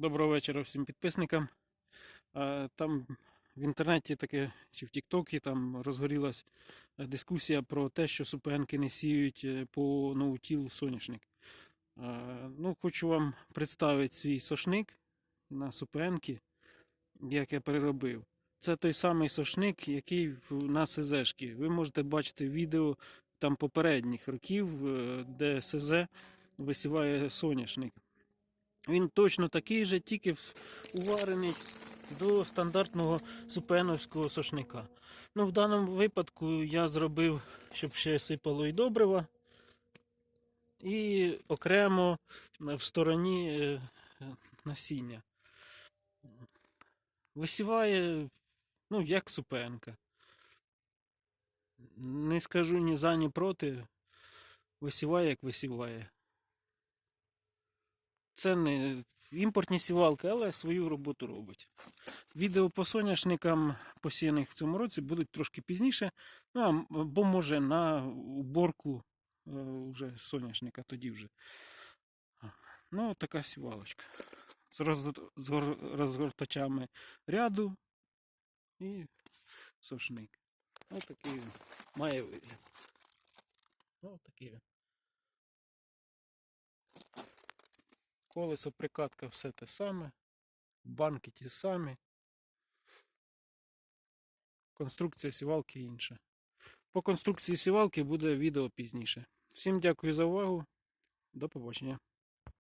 Доброго вечора всім підписникам. Е, Там в інтернеті таке, чи в Тіктокі там розгорілась е, дискусія про те, що супенки не сіють е, по ноутіл соняшник. Ну, хочу вам представити свій сошник на супенки, як я переробив. Це той самий сошник, який на СЗшки. Ви можете бачити відео там попередніх років, де СЗ висіває соняшник. Він точно такий же, тільки уварений до стандартного супеновського сошника. Ну, в даному випадку я зробив, щоб ще сипало і добрива. І окремо в стороні е, насіння. Висіває, ну, як супенка. Не скажу ні за, ні проти. Висіває, як висіває. Це не імпортні сівалки, але свою роботу робить. Відео по соняшникам посіяних в цьому році будуть трошки пізніше. Ну, бо може на уборку е, вже соняшника тоді вже. Ну, така сівалочка. З, роз, з розгортачами ряду і сошник. Ось такий має вигляд. Ось такий він. Колесо, прикатка, все те саме. Банки ті самі. Конструкція сівалки інша. По конструкції сівалки буде відео пізніше. Всім дякую за увагу. До побачення.